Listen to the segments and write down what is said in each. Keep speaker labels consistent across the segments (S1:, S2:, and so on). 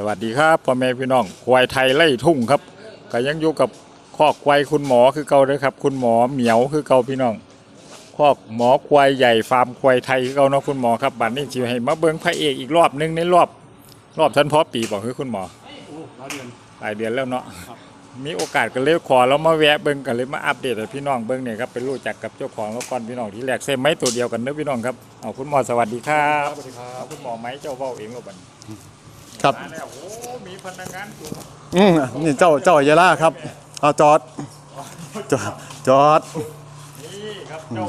S1: สวัสดีครับพ่อแม่พี่น้องควายไทยไล่ทุ่งครับ ก็ยังอยู่กับคอกควายคุณหมอคือเก่าเลยครับ คุณหมอเหมียวคือเก่าพี่น้องคอกหมอควายใหญ่ฟาร์มควายไทยคือเก่าเนาะคุณหมอครับบัดนี้จิให้มาเบิ่งพระเอกอีกรอบหนึงในรอบรอบทันพอปีบอกคือคุณหมอ
S2: โอ้ร้อยเดือน
S1: หลายเดือนแล้วเนาะ
S2: ครับ
S1: มีโอกาสก็เลยขอแล้วมาแวะเบิ่งกันเลยมาอัปเดตให้พี่น้องเบิ่งเนี่ยครับไปรู้จักกับเจ้าของแล้วก่อนพี่น้องที่แรกเส้นไม้ตัวเดียวกันเนอะพี่น้องครับเอาคุณหมอสวัสดีครับ
S2: สวัสดีครั
S1: เอา
S2: บ
S1: คุณหมอไหมเจ้าเว้าเองว่าบัดนี้
S3: ครับ
S1: มาแล้วโอ้มีพนักงานอยู่
S3: อืมนี่เจ้าเจ้าอัยยาล่าครับเอาจอดจอดจอด
S1: นี่ครับเจ้า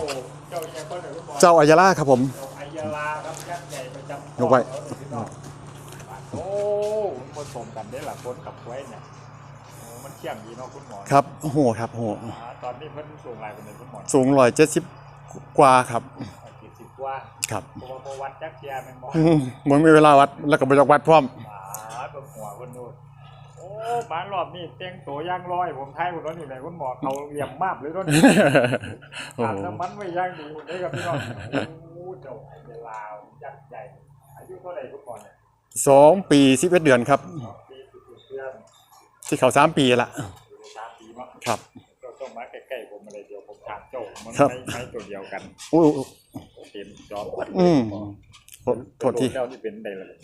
S1: เจ้าอย่างเพิ่นน่ะคุณหมอ
S3: เจ้าอัยยาล่าครับผม
S1: เจ้าไอยาลาครับยักษ์ใหญ่ประจำ
S3: ยกไว้
S1: โอ้มันผสมกันได้หละคนกับไว้เนี่ยโอ้มันเที่ยงดีเนาะคุณหมอ
S3: ครับโอ้โหครับโอ้โห
S1: อ่าตอนนี้เพิ่นสูงหลายคนเลยคุณหมอ
S3: สูงร้อยเจ็ดสิบกว่าครับ
S1: เจ็ดสิบกว่า
S3: ครับ
S1: เพราะว่าประวัติจักรยานมันหมอ
S3: อืมมันมีเวลาวัดแล้วก็ไปยกวัดพร้อม
S1: หมาตัวหัวคนนู้นโอ้มารอบนี้เต็งตัวย่างร้อย ผมทายคุณน้องนี่แหละคุณหมอเขาเหลี่ยมมากเลยต้น
S3: โอ้
S1: ขาด
S3: โห
S1: น้ำมันไว้ย่างดีได้กับพี่น้องโอ้เจ้าเวลายักษ์ใหญ่อายุเท่าไหร่ทุกคนเนี่ย
S3: สองปีสิบเอ็ดเดือนครับ
S1: ปีสิบเดือน
S3: ที่เขาสามปีละ
S1: อยู่ในสามปีมั้ง
S3: ครับ
S1: เจ้าต้องมาใกล้ๆผมอะไรเดียวผมถามเจ้ามัน
S3: ครับ
S1: ไม่ไม่ตัวเดียวกัน
S3: อู้
S1: เต็ม จอบ
S3: อืมโทษโทษที
S1: เจ้านี่เป็นใดเลย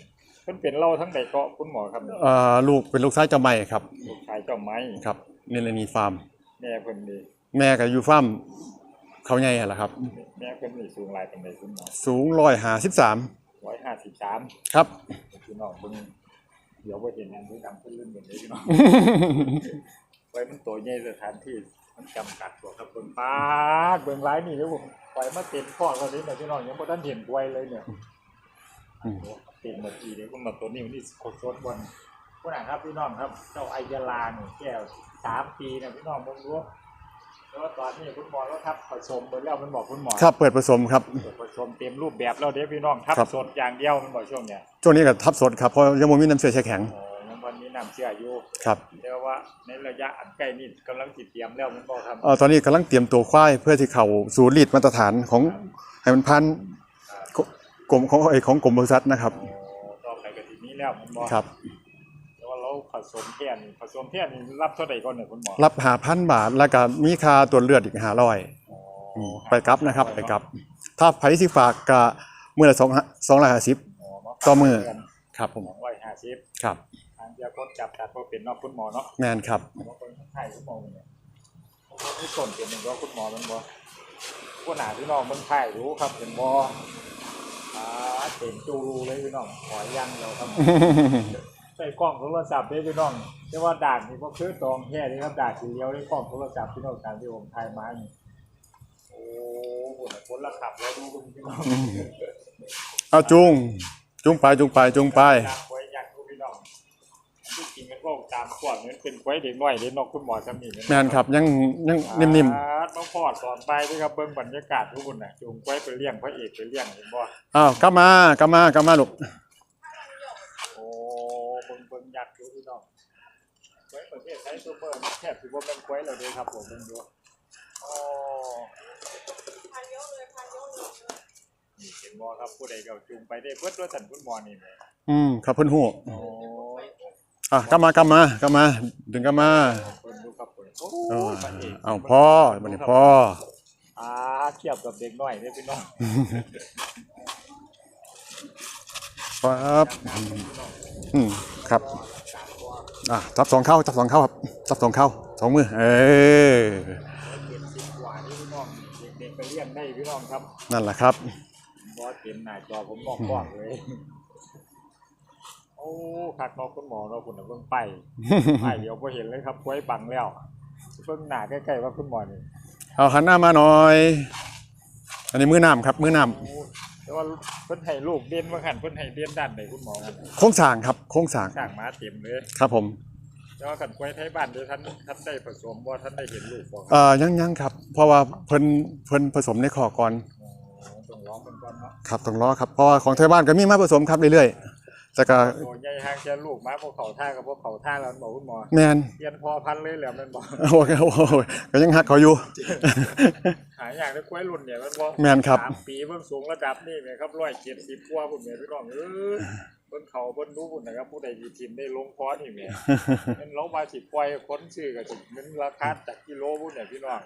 S1: เพิ่นเป็นเล่าทั้งใดเกาะคุณหมอครับ
S3: เอ่อลูกเป็นลูกชายเจ้าใหม่ครับ
S1: ลูกชายเจ้าไม้
S3: ครับเนรนีฟาร์ม
S1: แม่เพิ่นนี่
S3: แม่ก็อยู่ฟาร์มเขาใหญ่หั่นล่ะครับ
S1: แม่เพิ่นนี่สูงหลายเป็นใดคุณหมอ
S3: สูงร้อยห้าสิบสาม
S1: ร้อยห้าสิบสาม
S3: ครับ
S1: พี่น้องเพิ่นเดี๋ยวว่าเห็นอันที่ดำขึ้นลื่นแบบนี้พี่น้องไว้มันตัวใหญ่สถานที่มันจำกัดตัวครับเบิ่งปาดเบิ่งร้ายนี่เดี๋ยวผม ปล่อยมาเต็มข้อแล้วนี่นะพี่น้องยังบ่ทันเห็นกล้วยเลยเนี่ย
S3: อืม
S1: เต็มเมื่อกี้เดี๋ยวผมมาตัวนี้วันนี้โคตรสดบนผู้หนังครับพี่น้องครับ เจ้าไอยาลาเนี่ยแก้วสามปีนะพี่น้องเบิ่งดูแล้วตอนนี้คุณหมอแล้วครับผสมไปแล้วมันบอกคุณหมอ
S3: ครับเปิดผสมครับ
S1: ผสมเต็มรูปแบบแล้วเดี๋ยวพี่น้องทับ
S3: ครับ
S1: สดอย่างเดียวมันบอกช่วงเนี้ย
S3: ช่วงนี้ก็ทับสดครับเพราะยังไม่มีน้ำเสียแช่แข็ง
S1: โอ้ยังวั นนี้น้ำเชื่ออยู่
S3: ครับ
S1: เรียกว่าในระยะอันใกล้นี่กำลังติดเตรียมแล้วมันบอกครับ
S3: เอ่อตอนนี้กำลังเตรียมตัวควายเพื่อที่เขาศูนย์รีดมาตรฐานของให้มันพันกกรมของไอยของกรมบริษัทนะครับ
S1: โอ้ต่อไปก็ทีนี้แล้วมันบอก
S3: ครับ
S1: แต่ว่าเราผสมแท่นี่ผสมแท่นี่รับเท่าไหร่ก่อนเนี่ยคุณหมอ
S3: รับหาพันบาทแล้วก็มีค่าตรวจเลือดอีกหาร้อย
S1: อ๋อ
S3: ไปกลับนะครับไปกลับ ถ้าไผสิฝากก็มือละสองสองร้อยห้าสิบ
S1: อ๋อมา
S3: ต่อมื้อ
S1: เดืน
S3: ครับผม
S1: สองร้อยห้าสิบ
S3: ครับ
S1: ทาง เดียวก็จับตัดพอเป็นเนอกคุณหมอเนาะ
S3: แมนครับ
S1: บางคนไทยคุณหมอเนี่ยบางคนที่ส่วนเป็นหนึ่งก็คุณหมอมันบ่ผู้หนาพี่น้องเมืองไทยรู้ครับเป็นบ่อ่าเต็มจูรูเลยพี่น้องขอยังเราครับใส่กล้องโทรศัพท์เด้พี่น้องแต่ว่าด่านนี่ก็คือตองแค่นี้ครับด่านสีเลี้ยวได้กล้องโทรศัพท์พี่น้องตามที่ผมถ่ายมานี่โอ้โหคนละขับแล้วดูคุณพี่น้อง
S3: เอาจุงจุงไปจุงไปจุงไป
S1: ตามขวดมันเป็นไว้เด็กน้อยเด็กนอกคุณหมอจำนี่
S3: แมนครับยังยังนิ่ม
S1: อ่าน้องพอดสอนไปด้วยครับเบิ้งบรรยากาศทุกคนน่ะจูงไว้ไปเลี้ยงพระเอกไปเลี้ยงเห็นบ่
S3: ๆอ้าวกลับมากลับมากลับมาลูก
S1: โอ้เบิ้งเบิ้งยักษ์ดูพี่น้องไว้ประเทศไทยซูเปอร์แทบสิบ่แม่นไว้แล้วเด้ครับผมเบิ่งดูโอ้นี่เห็นบ่ครับผู้ใดก็จูงไปได้เบิดด้วยสันคุณหมอนี่แหละ
S3: อืมครับเพิ่นหู
S1: โอ้ย
S3: อะกลับมากลับมากลับมา ดึงกลับมา
S1: เพิ่นดูครับเพิ่นโอ้
S3: เออย
S1: พระเอก
S3: เอาพ่อบัดนี้พ่อ
S1: อ่าเทียบกับเด็กน้อยเด้อพี่น้อง
S3: ครับอืมครับอะจับสองเข้าจับสองเข้าครับจับสองเข้าสองมือเออ
S1: เจ็ดสิบกว่านี่พี่น้องเด็กๆไปเลี้ยงได้พี่น้องครับ
S3: นั่นแหละครับ
S1: บอสเต็มหน้าจอผมมองกล้องเลยโอ้คักเนอกคุณหมอเนาะคุณน่ะเบิ่งไปไปเดี๋ยวพอเห็นเลยครับกล้วยบังแล้วเบิ่งหน้าใกล้ๆว่าคุณหมอนี่
S3: เอาหันหน้ามาหน่อย อันนี้มือน้ำครับ มือน้
S1: โอ้แต่ว่าเพิ่นให้ลูกเด่นว่าหันเพิ่นให้เด่นด้านไหนคุณหมอครับำ
S3: โค้งสร้างครับ โค้งสร้าง
S1: สร้างมาเต็มเลย
S3: ครับผม
S1: แต่ว่ากันกล้วยไทยบ้านเดี๋ยวท่านท่านได้ผสมบ่ท่านได้เห็นลูกบ่ครับ
S3: เอ่อยังยังครับ เพราะว่าเพิ่นเพิ่นผสมในขอก่อน
S1: โอ้ต้องร้องเป็นก่อนเนาะ
S3: ครับต้องรอครับเพราะว่าของไทยบ้านก็มีมาผสมครับเรื่อยๆ แต่ก็
S1: โอ้ใหญ่ห่างแค่ลูกมาพวกเขาท่ากับพวกเขาท่าแล้วมันบอกคุณหมอ
S3: แมน
S1: เปลี่ยนพอพันธุ์เลยแหละแมันบอก
S3: โอ้โหโอ้โหก็ยังหักเขาอยู่
S1: หาอย่างได้กล้วยรุ่นเนี่ยมันบอก
S3: แม่นครับ
S1: สามปีเพิ่งสูงระดับนี่เนี่ยครับร้อยเจ็ดสิบกว่าผมเนี่ยพี่น้องเออเพิ่ นเขาเพิ่นรู้พุ่นนะครับผู้ใดสิทิมได้ลงคอนี่แหม่มันลงมาสิปล่อยคนซื้อก็สิมันราคาจากกิโลพุ่นเนี่ยพี่น้อง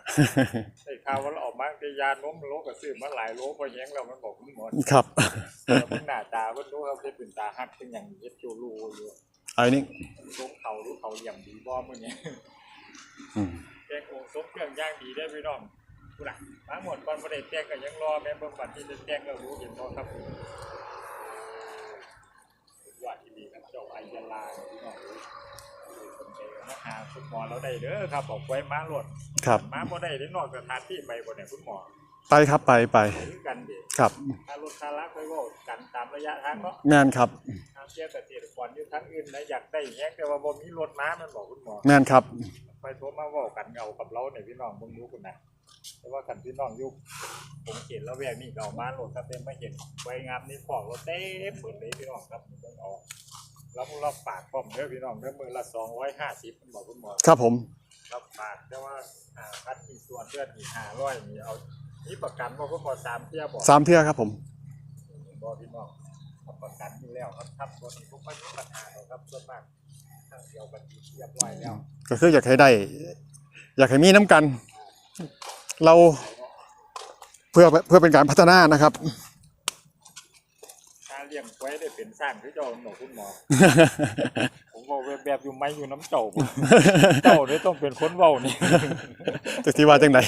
S1: ได้ข่าวว่าเราออกมาได้ยานมโลก็ซื้อมาหลายโลพอแย้งแล้วมันบอกคุณหมอ
S3: ครับ
S1: แต่เพิ่นหน้าตาเพิ่นรู้ครับเพิ่นเป็นตาฮักเป็นหยังเฮ็ดจูรูอยู่
S3: ไอ้นี่
S1: ลงเขาหรือเขาเหลี่ยมดีบ่มื้อนี้
S3: อืม
S1: แกงโองซบเครื่องย่างดีได้อพี่น้องผู้หลักมาหมดก่อนบ่ได้แจ้งก็ยังรอแม่เบิ่งบัตรที่จะแจ้งก็รู้เห็นบ่ครับสุดยอดที่ดีครับ เจ้าไอยาลาพี่น้องสนใจมาหาคุณหมอเราได้เด้อครับบอกไว้มาโลด
S3: ครับ
S1: มาบ่ได้ได้นอกสถานที่ไปบ่เนี่ยคุณหมอ
S3: ไปครับไปไป
S1: ถือกันเด้
S3: ครับ
S1: ถ้ารถคาระค่อยเว้ากันตามระยะทางเนาะ
S3: แม่นครับ
S1: ทางเที่ยวเกษตรกรอยู่ทางอื่นนะอยากได้แฮงแต่ว่าบ่มีรถม้ามันบอกคุณหมอ
S3: แม่นครับ
S1: ไปโทรมาเว้ากันเอากับเราเนี่ยพี่น้องเบิ่งดูคุณนะแต่ว่ากันพี่น้องอยู่ผมเห็นแล้วแวกนี่ก็เอามาโหลดครับเต็มไม่เห็นไว้งามนี่ของรถเต็มหมดเลยพี่น้องครับเบิ่งเอา แล้วเราฝากพร้อมเด้อพี่น้องเด้อมือละ250มันบอกคุณหมอ
S3: ครับผม
S1: รับฝากแต่ว่าอ่าพัดมีส่วนเลือดมี500มีเอานี่ประกันบ่คุณหมอสามเที่ยบ่
S3: สามเที่ยครับผม
S1: บ่พี่น้องรับประกันอยู่แล้วครับครับตัวนี้พวกมันมีปัญหาหรอกครับส่วนมากทางเดียวกันเรียบร้อยแล้ว
S3: ก็คืออยากให้ได้ อยากให้มีน้ำกัน เราเพื่อเพื่อเป็นการพัฒนานะครับ
S1: ถ้า เลี้ยงไว้ได้เป็นสร้างคือเจ้าหนอคุณหมอ ผมบอกแบบแบบอยู่ไม้อยู่น้ำเจ้าบ่เจ้าเนี่ยต้องเป็นคนเว้านี่
S3: จะที่ว่าจังได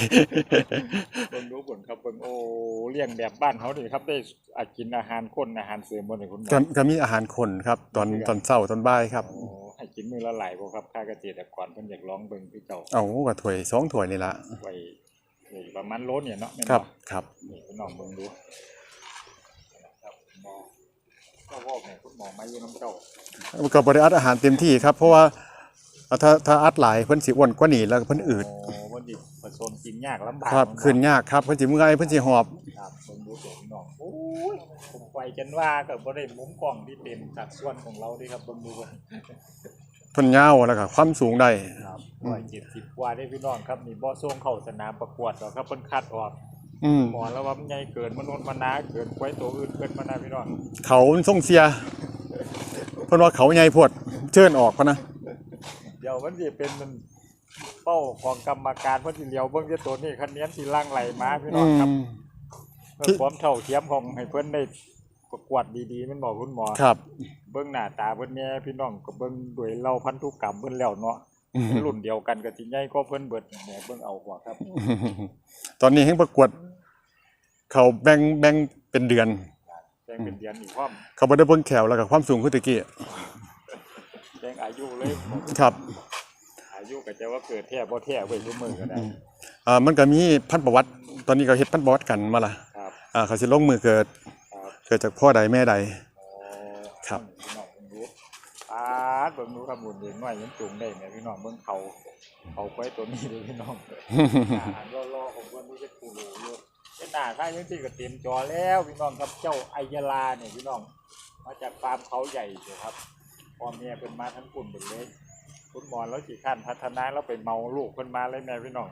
S1: เบิ่งดูผลครับเบิ่งโอ้เลี้ยงแบบบ้านเขานี่ครับได้อากินอาหารคนอาหารเสริมบ่นี่คุณหมอ
S3: ก็ก็มีอาหารคนครับ ตอนตอนเช้าตอนบ่ายครับ
S1: โอ้ให้กินมื้อละหลายบ่ครับค่าเกษตรกรเพิ่นอยากลองเบิ่งคือเจ้า
S3: เอาก็ถ้วยสองถ้วยนี่ละ
S1: ไว้ไว้ประมาณโลเนี่ยเนาะแม่น
S3: ครับ
S1: เนาะ
S3: ครับ
S1: นี่คุณน้องเบิ่งดูนะครับคุณหมอ ก็เว้าให้คุณหมอมาอยู่น้ำเจ้า
S3: ก็บริอัดอาหารเต็มที่ครับ เพราะว่าถ้าถ้าอัดหลายเพิ่นสิอ้วนกว่านี้แล้วก็เพิ่นอืด
S1: โอ้เพิ่นสิผสมกินยากลำบาก
S3: ครับ
S1: เนาะ
S3: ขึ้นยากครับเพิ่นสิเมื่อยเพิ่นสิหอบ
S1: ครับผมดูตัวพี่น้องโอ้ยผมไปจนว่าก็บ่ได้มุมกล้องที่เต็มสัดส่วนของเราเด้ครับเบิ่งดูเพิ่น
S3: เพิ่นยาวแล้วก็ความสูงได้
S1: ครับร้อยเจ็ดสิบกว่าได้พี่น้องครับนี่บ่ส่งเข้าสนามประกวดหรอกครับเพิ่นคัดออก
S3: อืม
S1: หมอแล้วว่ามันใหญ่เกินมนุษย์มนาเกินไว้ตัวอื่นเกินมานาพี่น้อง
S3: เขาส่งเสียเพิ่นว่าเขาใหญ่โพดเชิญออกพะนะ
S1: เดี๋ยวมันสิเป็นมันเป้าของกรรมการเพิ่นสิเลียวเบิ่งที่ตัวนี้คะแนนสิล่างไหลมาพี่น้
S3: อื
S1: องครับ
S3: ม
S1: เพื่อความเท่าเทียมของให้เพิ่นได้ประกวดดีๆแมันบอกคุณหมอ
S3: ครับ
S1: เบิ่งหน้าตาเพิ่นแหน่พี่น้องก็เบิ่งด้วยเราพันธุกรรมเพิ่นแล้วเนาะ
S3: อืม
S1: รุ่นเดียวกันก็สิใหญ่กว่าเพิ่นเบิดแหน่เบิ่งเอาหัวครับ
S3: ตอนนี้ให้ประกวด เขาแบ่งแบ่งเป็นเดือน
S1: แจ้งเป็นเดือนอีกพร้อม
S3: เขาบ่ได้เบิ่งแขวแล้วก็ความสูงคือตะกี้
S1: แจ้งอายุเลย
S3: ครับ
S1: อายุก็จะว่าเกิดแท้บ่แท้ไว้ทุกมื้อก็ได้
S3: อ่ามันก็มีพันธุ์ประวัติ ตอนนี้ก็เฮ็ดพันธุ์ประวัติกันมาละ
S1: ครับ
S3: อ่าเขาสิลงมือเกิด
S1: ครับ
S3: เกิดจากพ่อใดแม่ใด
S1: อ๋อ
S3: ครับ
S1: พี่น้องเบิ่งดูปาดเบิ่งดูครับบุญเด็กน้อยยังจูงได้แหมพี่น้องเบิ่งเขาเขาไว้ตัวนี้เลยพี่น้องอ่านรอๆผมว่านี่จะกูรู้อยู่เป็น หน้าท่ายังที่ก็เต็มจอแล้วพี่น้องครับเจ้าไอยาลาเนี่ยพี่น้องมาจากฟาร์มเขาใหญ่เชียวครับพ่อแม่เป็นมาทั้งกลุ่มเป็นเลยคุณหมอแล้วกี่ขั้นพัฒนาแล้วไปเมาลูกเพิ่นมาเลยแม่พี่น้อง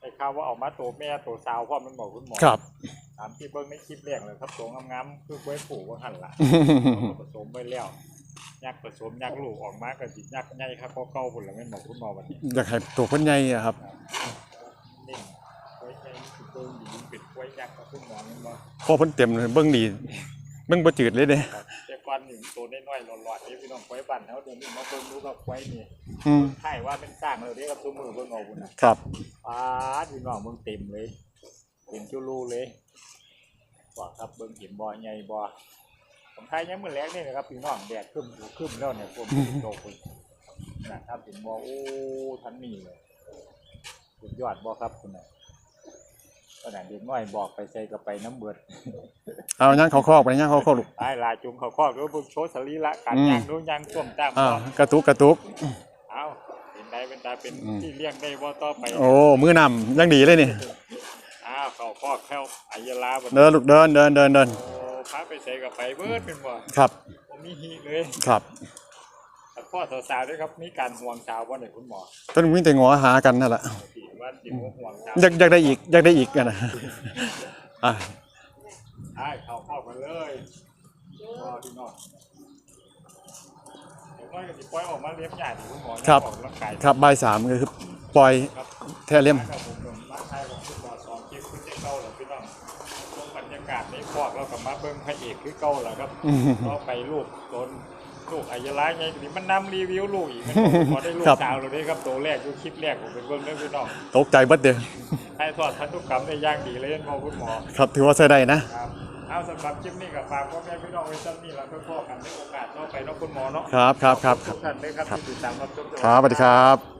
S1: ไอ้ข่าวว่าออกมาโตแม่โตสาวพ่อมันบอกคุณหมอ
S3: ครับ
S1: ตามที่เบิ้งในคลิปแรกเลยครับโตงามๆคือไว้ผูกว่าหันละผสมไปแล้วยักษ์ผสมยักษ์ลูกออกมาก็สิยักษ์ใหญ่ครับก็เก่าพุ่นละแม่นบอกคุณหมอวันนี้
S3: อยากให้ตัวเพิ่นใหญ่อะครับ
S1: นิ่งไว้ให ญ่คือเบิ้งดีเป็นไว้ยักษ์ครับคุณหมอแม่นบ่
S3: พอเพิ่นเต็มเลยเบิ่งดีเบิ่งบ่จืดเลยเด้
S1: ครับแต่ก่อนหนึ่งตัวน้อยๆหลอดๆนี่พี่น้องไว้บ้านเฮาเดี๋ยวนี้มาเบิ่งดูกับไว้นี่
S3: อืม
S1: ใช่ว่าเป็นสร้างเลยเด้ครับทุกมือเบิ่งเอาพุ่นน่ะ
S3: ครับ
S1: ป้าดพี่น้องเบิ่งเต็มเลยเต็มจุลูเลยบอกครับเบิ่งเห็นบ่ใหญ่บ่ผมไทยยังมื้อแรกนี่นะครับพี่น้องแดดขึ้นอยู่ขึ้นแล้วเนี่ยผมโตคุณนะครับเห็นบ่โอ้ทันนี่เลยสุดยอดบ่ครับคุณน่ะ ขนาดเด็กน้อยบอกไปใส่ก็ไปน้ำเบิด
S3: เอาย่างเขาคอกไปย่างเขาคอกลูก
S1: ตายลาจุงเขาคอกแล้วเบิ่งโชว์สรีระการ
S3: อืม
S1: ย่างดูย่างส้มตาม
S3: อ่า
S1: บ่
S3: กระตุกกระตุก
S1: เอาเป็นได้เป็นตาเป็น
S3: อืม
S1: ที่เลี้ยงได้บ่ต่อไป
S3: โอ้มือนำยังดีเลยนี่
S1: อ้าวเขาคอกเข้าอายลาบัด
S3: เดินลูกเดินเดินเดินเดิน
S1: โอ้พาไปใส่กับไปเบิดเป็นบ่
S3: ครับ
S1: ผมมีฮีเลย
S3: ครับ
S1: แต่ พ่อสาวๆด้วยครับมีการห่วงสาวบ่เนี่ยคุณหมอ
S3: เพิ่นมีแต่งอหากันนั่นแหละ
S1: ที่ว่าสิบ่ห่วงสาว
S3: อยากอยากได้อีกอยากได้อีกกันนะอะ
S1: อ้าเข้าคอกมาเลยพ่อพี่น้องน้อยก็สิปล่อยออกมาเลี้ยงใหญ่คุณหมอ
S3: ครับครับใบสามก็คือปล่อย
S1: ครับ
S3: แทเลียม
S1: ครับผมผมร้าไทยของคุณหมอสองคลิปคุณเจ๊เก้าหรอพี่น้องบรรยากาศในคอกเรากับมาเบิ้งพระเอกคือเก้าหรอครับก็ไปลูกตน ลูกอายะร้ายไงนี่มันนำรีวิวลูกอีกมันพอได้ลูก
S3: ครับ
S1: สาวเลยได้ครับตัวแรกยูคลิปแรกผมเป็นเบิ้งเพื่อพี่น้อง
S3: ตกใจเบัดเดียว
S1: ให้ทอดพันธุกรรมได้อย่างดีเลยพอคุณหมอ
S3: ครับถือว่าใช้ได้นะ
S1: ครับเอาสำหรับคลิปนี้กับฝากพ่อแม่พี่น้องไว้ซ้ำนี่แล้วเพื่อพ่อกันในโอกาสต่อไปเนาะคุณหมอเนาะ
S3: ครับครับครับ
S1: ทุกท่านเลยครับที่ติดตามรับชม
S3: ครับสวัสดีครับ